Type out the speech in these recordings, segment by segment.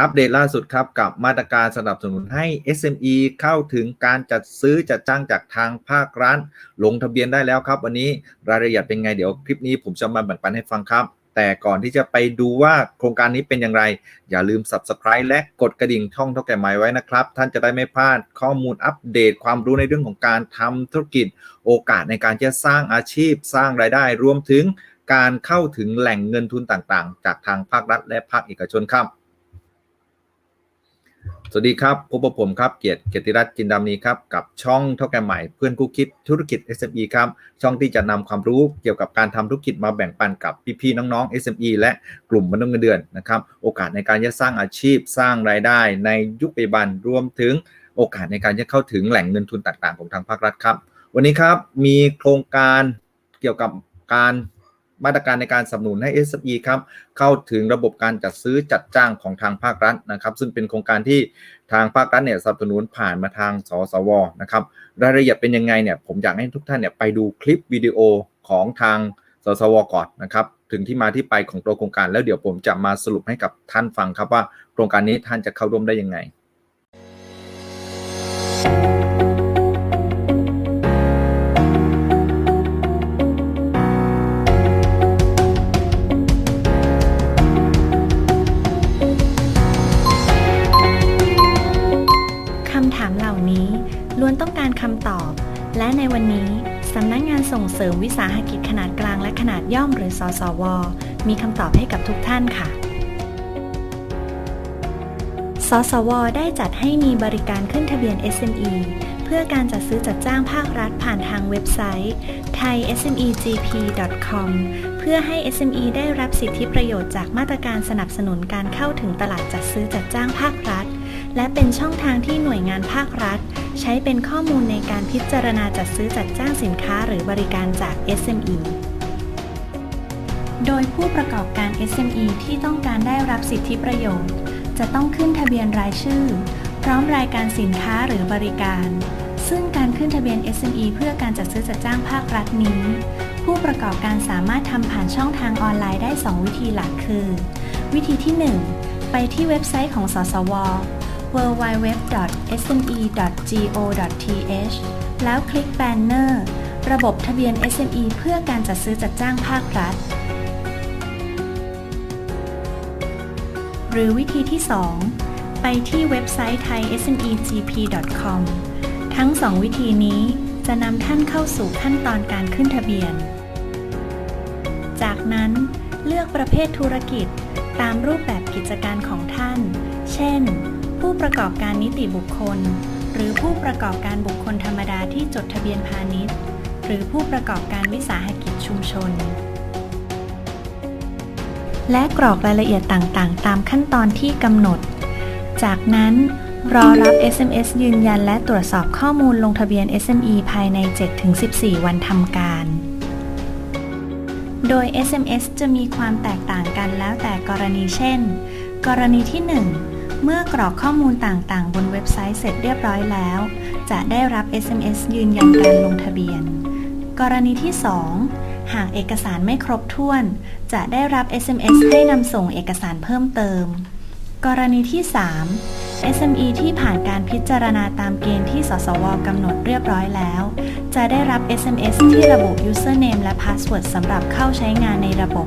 อัปเดตล่าสุดครับกับมาตรการสนับสนุนให้ SME เข้าถึงการจัดซื้อจัดจ้างจากทางภาครัฐลงทะเบียนได้แล้วครับ วันนี้รายละเอียดเป็นไงเดี๋ยวคลิปนี้ผมจะมาแบ่งปันให้ฟังครับ แต่ก่อนที่จะไปดูว่าโครงการนี้เป็นอย่างไร อย่าลืม Subscribe และกดกระดิ่งช่องเท่าแก่ไม้ไว้นะครับ ท่านจะได้ไม่พลาดข้อมูลอัปเดตความรู้ในเรื่องของการทำธุรกิจ โอกาสในการจะสร้างอาชีพ สร้างรายได้รวมถึงการเข้าถึงแหล่งเงินทุนต่างๆ จากทางภาครัฐและภาคเอกชนครับ สวัสดีครับพบกับผมครับเกียรติเกียรติรัตน์จินดามีครับกับช่องเท่าแก่ใหม่เพื่อนคู่คิดธุรกิจ SME ครับช่องที่จะนำความรู้เกี่ยวกับการทำธุรกิจมาแบ่งปันกับพี่ๆน้องๆ SME และกลุ่มมนุษย์เงินเดือนนะครับโอกาสในการจะสร้างอาชีพสร้างรายได้ในยุคปัจจุบันรวมถึงโอกาสในการจะเข้าถึงแหล่งเงินทุนต่างๆ ของทางภาครัฐครับ วันนี้ครับมีโครงการเกี่ยวกับการ มาตรการในการสนับสนุนให้ SME ครับเข้าถึงระบบการจัดซื้อจัดจ้างของทางภาครัฐนะครับ ซึ่งเป็นโครงการที่ทางภาครัฐเนี่ยสนับสนุนผ่านมาทางสสวนะครับรายละเอียดเป็นยังไงเนี่ยผมอยากให้ทุกท่านเนี่ยไปดูคลิปวิดีโอของทางสสวก่อนนะครับถึงที่มาที่ไปของตัวโครงการแล้วเดี๋ยวผมจะมาสรุปให้กับท่านฟังครับว่าโครงการนี้ท่านจะเข้าร่วมได้ยังไง สาหกิจขนาดกลางและขนาดย่อมหรือสสว มีคำตอบให้กับทุกท่านค่ะ สสว ได้จัดให้มีบริการขึ้นทะเบียน SME เพื่อการจัดซื้อจัดจ้างภาครัฐผ่านทางเว็บไซต์ thaismegp.com เพื่อให้ SME ได้รับสิทธิประโยชน์จากมาตรการสนับสนุนการเข้าถึงตลาดจัดซื้อจัดจ้างภาครัฐ และเป็นช่องทางที่หน่วยงานภาครัฐ ใช้เป็นข้อมูลในการพิจารณาจัดซื้อจัดจ้างสินค้าหรือบริการจาก SME โดยผู้ประกอบการ SME ที่ต้องการได้รับสิทธิประโยชน์ จะต้องขึ้นทะเบียนรายชื่อ พร้อมรายการสินค้าหรือบริการ ซึ่งการขึ้นทะเบียน SME เพื่อการจัดซื้อจัดจ้างภาครัฐนี้ ผู้ประกอบการสามารถทำผ่านช่องทางออนไลน์ได้ 2 วิธีหลักคือ วิธีที่ 1 ไปที่เว็บไซต์ของสสว www.sme.go.th แล้วคลิกแบนเนอร์ ระบบทะเบียน SME เพื่อการจัดซื้อจัดจ้างภาครัฐ หรือวิธีที่ 2 ไปที่เว็บไซต์ thaismegp.com ทั้ง 2 วิธีนี้จะนำท่านเข้าสู่ขั้นตอนการขึ้นทะเบียน จากนั้นเลือกประเภทธุรกิจตามรูปแบบกิจการของท่าน เช่น ผู้ประกอบการนิติบุคคล หรือผู้ประกอบการบุคคลธรรมดาที่จดทะเบียนพาณิชย์ หรือผู้ประกอบการวิสาหกิจชุมชน และกรอกรายละเอียดต่างๆ ตามขั้นตอนที่กำหนด จากนั้นรอรับ SMS ยืนยันและตรวจสอบข้อมูลลงทะเบียน SME ภายใน 7-14 วันทำการ โดย SMS จะมีความแตกต่างกันแล้วแต่กรณีเช่น กรณีที่ 1 เมื่อกรอกข้อมูลต่างๆ บนเว็บไซต์เสร็จเรียบร้อยแล้ว จะได้รับ SMS ยืนยันการลงทะเบียน กรณีที่ 2 หากเอกสารไม่ครบถ้วน จะได้รับ SMS ให้นำส่งเอกสารเพิ่มเติม กรณีที่ 3 SME ที่ผ่านการพิจารณาตามเกณฑ์ที่สสวกำหนดเรียบร้อยแล้ว จะได้รับ SMS ที่ระบุ username และ password สำหรับเข้าใช้งานในระบบ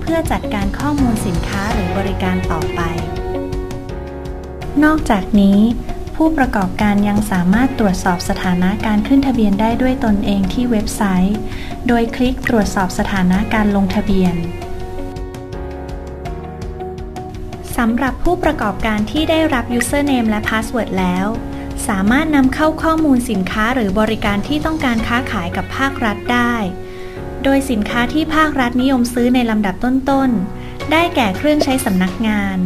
เพื่อจัดการข้อมูลสินค้าหรือบริการต่อไป นอกจากนี้ผู้ประกอบการยังสามารถตรวจสอบสถานะการขึ้นทะเบียนได้ด้วยตนเองที่เว็บไซต์ โดยคลิกตรวจสอบสถานะการลงทะเบียน สำหรับผู้ประกอบการที่ได้รับ username และ password แล้ว สามารถนำเข้าข้อมูลสินค้าหรือบริการที่ต้องการค้าขายกับภาครัฐได้ โดยสินค้าที่ภาครัฐนิยมซื้อในลำดับต้นๆ ได้แก่เครื่องใช้สำนักงาน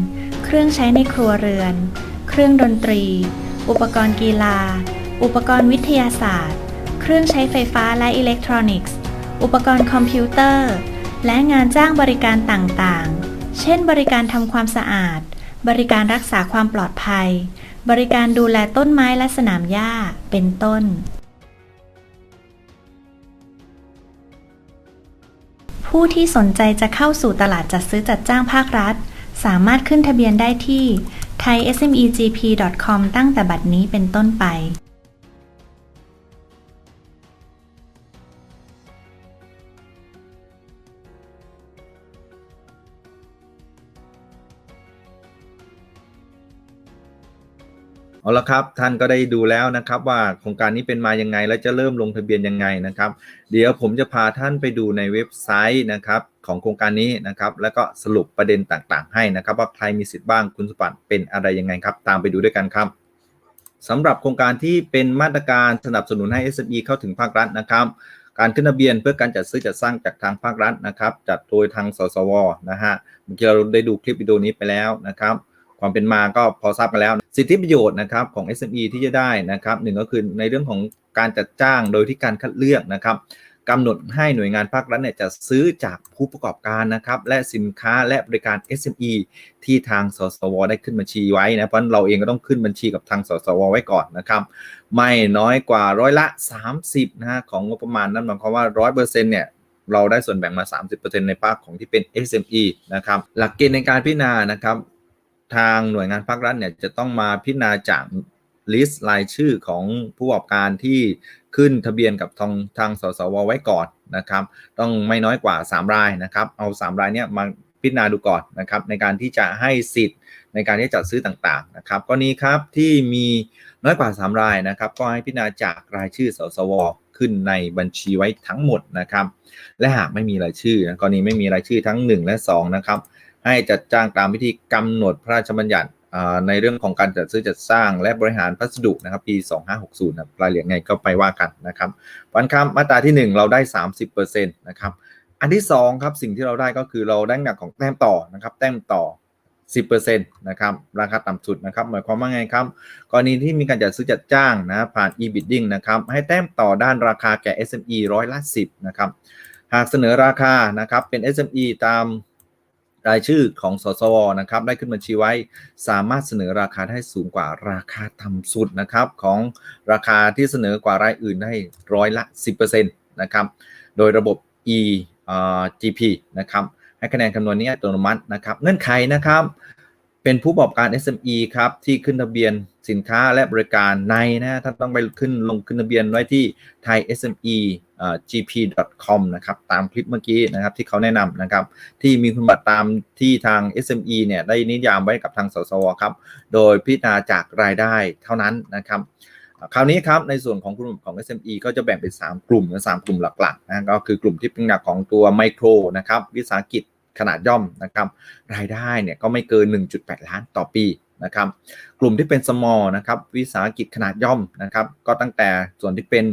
รื่องใช้ในครัวเรือน เครื่องดนตรี อุปกรณ์กีฬา อุปกรณ์วิทยาศาสตร์ เครื่องใช้ไฟฟ้าและอิเล็กทรอนิกส์ อุปกรณ์คอมพิวเตอร์ และงานจ้างบริการต่างๆ เช่น บริการทำความสะอาด บริการรักษาความปลอดภัย บริการดูแลต้นไม้และสนามหญ้า เป็นต้น ผู้ที่สนใจจะเข้าสู่ตลาดจัดซื้อจัดจ้างภาครัฐ สามารถขึ้นทะเบียนได้ที่ thaismegp.com ตั้งแต่บัดนี้เป็นต้นไป เอาละครับท่านก็ได้ดูแล้วนะครับว่าโครงการนี้เป็นมายังไง และจะเริ่มลงทะเบียนยังไงนะครับ เดี๋ยวผมจะพาท่านไปดูในเว็บไซต์นะครับของโครงการนี้นะครับแล้วก็สรุปประเด็นต่างๆ ให้นะครับ ว่าใครมีสิทธิ์บ้างคุณสมบัติเป็นอะไรยังไงครับ ตามไปดูด้วยกันครับสำหรับโครงการที่เป็นมาตรการสนับสนุนให้ SME เข้าถึงภาครัฐนะครับการขึ้นทะเบียนเพื่อการจัดซื้อจัดสร้างจากทางภาครัฐนะครับ จัดโดยทางสสวนะฮะเมื่อกี้เราได้ดูคลิปวิดีโอนี้ไปแล้วนะครับ ความเป็นมาก็พอทราบกันแล้ว สิทธิประโยชน์นะครับของ SME ที่จะได้นะครับหนึ่งก็คือในเรื่องของการจัดจ้างโดยที่การคัดเลือกนะครับกำหนดให้หน่วยงานภาครัฐเนี่ยจะซื้อจากผู้ประกอบการนะครับ และสินค้าและบริการ SME ที่ทางสสว ได้ขึ้นบัญชีไว้นะเพราะเราเองก็ต้องขึ้นบัญชีกับทางสสว ไว้ก่อนนะครับ ไม่น้อยกว่าร้อยละ 30นะฮะของงบประมาณนั่นหมายความว่า 100%เนี่ยเราได้ส่วนแบ่งมา 30%ในภาคของที่เป็น SME นะครับ หลักเกณฑ์ในการพิจารณานะครับ ทางหน่วยงานภาครัฐเนี่ยจะต้องมาพิจารณาจากลิสต์รายชื่อของผู้ประกอบการที่ขึ้นทะเบียนกับทางทางสสวไว้ก่อนนะครับ ต้องไม่น้อยกว่า 3 รายนะครับ เอา 3 รายเนี้ยมาพิจารณาดูก่อนนะครับ ในการที่จะให้สิทธิ์ในการที่จะจัดซื้อต่างๆนะครับกรณีครับที่มีน้อยกว่า 3 รายนะครับ ก็ให้พิจารณาจากรายชื่อสสวขึ้นในบัญชีไว้ทั้งหมดนะครับ และหากไม่มีรายชื่อนะกรณีไม่มีรายชื่อทั้ง 1 และ2นะครับ ให้จัดจ้างตามวิธีกำหนดพระราชบัญญัติในเรื่องของการจัดซื้อจัดสร้างและบริหารพัสดุนะครับปี 2560นะรายละเอียดไงก็ไปว่ากันนะครับวันคำมาตราที่ 1 เราได้ 30%นะครับอันที่2ครับสิ่งที่เราได้ก็คือเราได้หนักของแต้มต่อนะครับแต้มต่อ 10%นะครับราคาต่ำสุดนะครับหมายความว่าไงครับกรณีที่มีการจัดซื้อจัดจ้างนะผ่าน e-bidding นะครับให้แต้มต่อด้านราคาแก่ SME ร้อยละ10นะครับหากเสนอราคานะครับเป็น SME ตาม รายชื่อของสสวนะครับ ได้ขึ้นบัญชีไว้ สามารถเสนอราคาได้สูงกว่าราคาต่ำสุดนะครับ ของราคาที่เสนอกว่ารายอื่นได้ร้อยละ 10%นะครับ โดยระบบ e GP นะครับให้คะแนนคำนวณนี้อัตโนมัตินะครับเงื่อนไขนะครับ เป็นผู้ประกอบการ SME ครับ ที่ขึ้นทะเบียนสินค้าและบริการในนะท่านต้องไปขึ้นลงขึ้นทะเบียนไว้ที่ thai SME gp.com นะครับตามคลิปเมื่อกี้นะครับที่เขาแนะนำนะครับที่มีคุณบัตรตามที่ทาง SME เนี่ยได้นิยามไว้กับทางสสวครับโดยพิจารณาจากรายได้เท่านั้นนะครับคราวนี้ครับในส่วนของกลุ่มของ SME ก็จะแบ่งเป็น 3 กลุ่มนะสามกลุ่มหลักๆนะก็คือกลุ่มที่เป็นหลักของตัวไมโครนะครับวิสาหกิจขนาดย่อมนะครับรายได้เนี่ยก็ไม่เกิน 1.8 ล้านต่อปี นะครับ กลุ่มที่เป็น small นะครับ วิสาหกิจขนาดย่อมนะครับ ก็ตั้งแต่ส่วนที่เป็น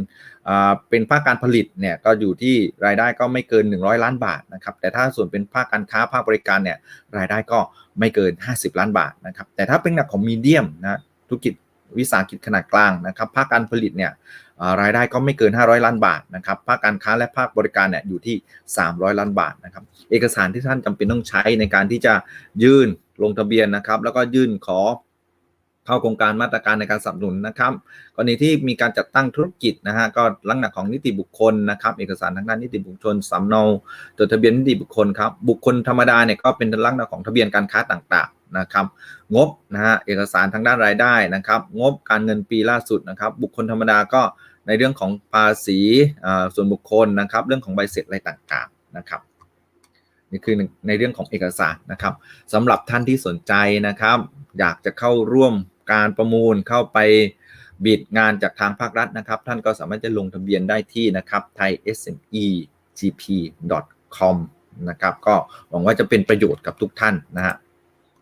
อ่าเป็นภาคการผลิตเนี่ยก็อยู่ที่รายได้ก็ไม่เกิน 100 ล้านบาทนะครับ แต่ถ้าส่วนเป็นภาคการค้าภาคบริการเนี่ยรายได้ก็ไม่เกิน 50 ล้านบาทนะครับ แต่ถ้าเป็นหนักของมีเดียมนะธุรกิจวิสาหกิจขนาดกลางนะครับ ภาคการผลิตเนี่ย รายได้ก็ไม่เกิน 500 ล้านบาทนะครับภาคการค้าและภาคบริการเนี่ยอยู่ที่ 300 ล้านบาทนะครับเอกสารที่ท่านจำเป็นต้องใช้ในการที่จะยื่นลงทะเบียนนะครับ แล้วก็ยื่นขอเข้าโครงการมาตรการในการสนับสนุนนะครับกรณีที่มีการจัดตั้งธุรกิจนะฮะก็ลักษณะของนิติบุคคลนะครับ เอกสารทางด้านนิติบุคคลสำเนาจดทะเบียนนิติบุคคลครับบุคคลธรรมดาเนี่ยก็เป็นลักษณะของทะเบียนการค้าต่างๆนะครับ งบนะฮะเอกสารทางด้านรายได้นะครับ งบการเงินปีล่าสุดนะครับ บุคคลธรรมดาก็ ในเรื่องของภาษีส่วนบุคคลนะครับ เรื่องของใบเสร็จอะไรต่างๆนะครับนี่คือในเรื่องของเอกสารนะครับสำหรับท่านที่สนใจนะครับ อยากจะเข้าร่วมการประมูลเข้าไปบิดงานจากทางภาครัฐนะครับ ท่านก็สามารถจะลงทะเบียนได้ที่นะครับ thaismegp.com นะครับ ก็หวังว่าจะเป็นประโยชน์กับทุกท่านนะฮะ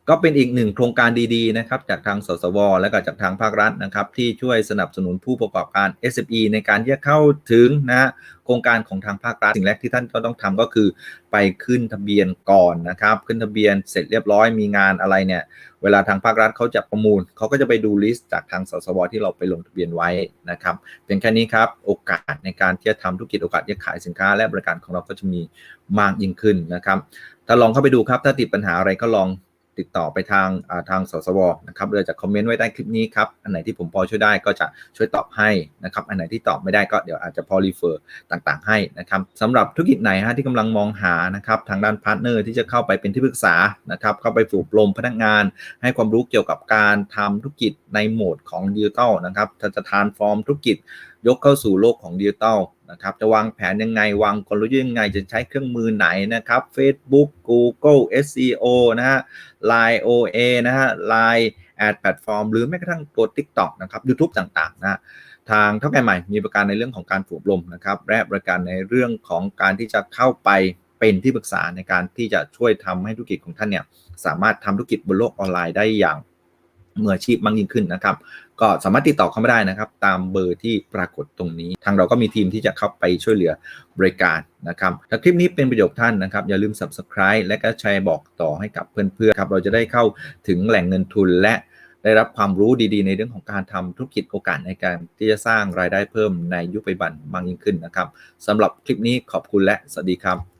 ก็เป็นอีกหนึ่งโครงการดีๆนะครับจากทางสสว และก็จากทางภาครัฐนะครับ ที่ช่วยสนับสนุนผู้ประกอบการ SME ในการที่จะเข้าถึงนะโครงการของทางภาครัฐสิ่งแรกที่ท่านก็ต้องทำก็คือ ไปขึ้นทะเบียนก่อนนะครับ ขึ้นทะเบียนเสร็จเรียบร้อยมีงานอะไรเนี่ย เวลาทางภาครัฐเขาจะประมูลเขาก็จะไปดูลิสต์จากทางสสว ที่เราไปลงทะเบียนไว้นะครับเพียงแค่นี้ครับโอกาสในการที่จะทำธุรกิจโอกาสที่จะขายสินค้า และบริการของเราก็จะมีมากยิ่งขึ้นนะครับถ้าลองเข้าไปดูครับถ้าติดปัญหาอะไรก็ลอง ติดต่อไปทางทางสสวนะครับหรือจะคอมเมนต์ไว้ใต้คลิปนี้ครับ อันไหนที่ผมพอช่วยได้ก็จะช่วยตอบให้นะครับ อันไหนที่ตอบไม่ได้ก็เดี๋ยวอาจจะพอรีเฟอร์ต่างๆ ให้นะครับสำหรับธุรกิจไหนฮะที่กำลังมองหานะครับทางด้านพาร์ทเนอร์ที่จะเข้าไปเป็นที่ปรึกษานะครับเข้าไปฝึกอบรมพนักงาน ให้ความรู้เกี่ยวกับการทำธุรกิจในโหมดของดิจิตอลนะครับจะทานฟอร์มธุรกิจยกเข้าสู่โลกของดิจิตอล นะครับจะวางแผนยังไง วางกลยุทธ์ยังไงจะใช้เครื่องมือไหนนะครับ Facebook Google SEO นะฮะ Line OA นะฮะ Line Ad Platform หรือแม้กระทั่งตัว TikTok นะครับ YouTube ต่างๆนะทางเท่าแก่ใหม่มีประการในเรื่องของการฝึกอบรมนะครับและบริการในเรื่องของการที่จะเข้าไปเป็นที่ปรึกษาในการที่จะช่วยทำให้ธุรกิจของท่านเนี่ยสามารถทำธุรกิจบนโลกออนไลน์ได้อย่าง มืออาชีพมากยิ่งขึ้นนะครับ ก็สามารถติดต่อเข้ามาได้นะครับ ตามเบอร์ที่ปรากฏตรงนี้ ทางเราก็มีทีมที่จะเข้าไปช่วยเหลือบริการนะครับถ้าคลิปนี้เป็นประโยชน์ท่านนะครับ อย่าลืม subscribe และก็แชร์บอกต่อให้กับเพื่อนๆครับเราจะได้เข้าถึงแหล่งเงินทุนและได้รับความรู้ดีๆ ในเรื่องของการทำธุรกิจโอกาสในการที่จะสร้างรายได้เพิ่มในยุคปัจจุบันมากยิ่งขึ้นนะครับสำหรับคลิปนี้ขอบคุณและสวัสดีครับ